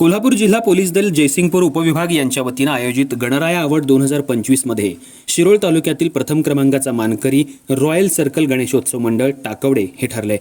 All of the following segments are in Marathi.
कोल्हापूर जिल्हा पोलीस दल जयसिंगपूर उपविभाग यांच्या वतीनं आयोजित गणराया अवॉर्ड दोन हजार पंचवीसमध्ये शिरोळ तालुक्यातील प्रथम क्रमांकाचा मानकरी रॉयल सर्कल गणेशोत्सव मंडळ टाकवडे हे ठरले.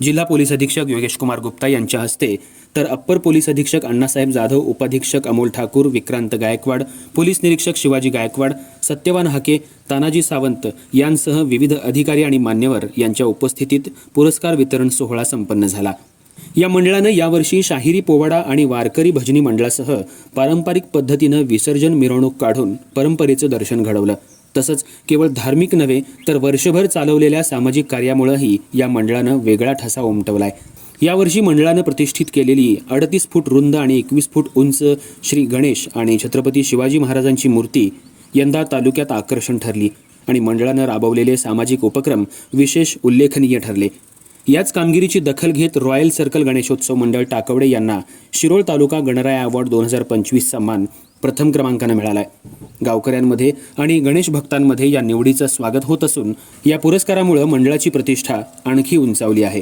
जिल्हा पोलीस अधीक्षक योगेश कुमार गुप्ता यांच्या हस्ते तर अप्पर पोलीस अधीक्षक अण्णासाहेब जाधव उपाधीक्षक अमोल ठाकूर विक्रांत गायकवाड पोलीस निरीक्षक शिवाजी गायकवाड सत्यवान हाके तानाजी सावंत यांसह विविध अधिकारी आणि मान्यवर यांच्या उपस्थितीत पुरस्कार वितरण सोहळा संपन्न झाला. या मंडळानं यावर्षी शाहिरी पोवाडा आणि वारकरी भजनी मंडळासह पारंपरिक पद्धतीनं विसर्जन मिरवणूक काढून परंपरेचं दर्शन घडवलं. तसंच केवळ धार्मिक नव्हे तर वर्षभर चालवलेल्या सामाजिक कार्यामुळंही या मंडळानं वेगळा ठसा उमटवलाय. यावर्षी मंडळानं प्रतिष्ठित केलेली अडतीस फूट रुंद आणि एकवीस फूट उंच श्री गणेश आणि छत्रपती शिवाजी महाराजांची मूर्ती यंदा तालुक्यात आकर्षण ठरली आणि मंडळानं राबवलेले सामाजिक उपक्रम विशेष उल्लेखनीय ठरले. याच कामगिरीची दखल घेत रॉयल सर्कल गणेशोत्सव मंडळ टाकवडे यांना शिरोळ तालुका गणराया अवॉर्ड दोन हजार पंचवीस सन्मान प्रथम क्रमांकानं मिळाला आहे गावकऱ्यांमध्ये आणि गणेश भक्तांमध्ये या निवडीचं स्वागत होत असून या पुरस्कारामुळे मंडळाची प्रतिष्ठा आणखी उंचावली आहे.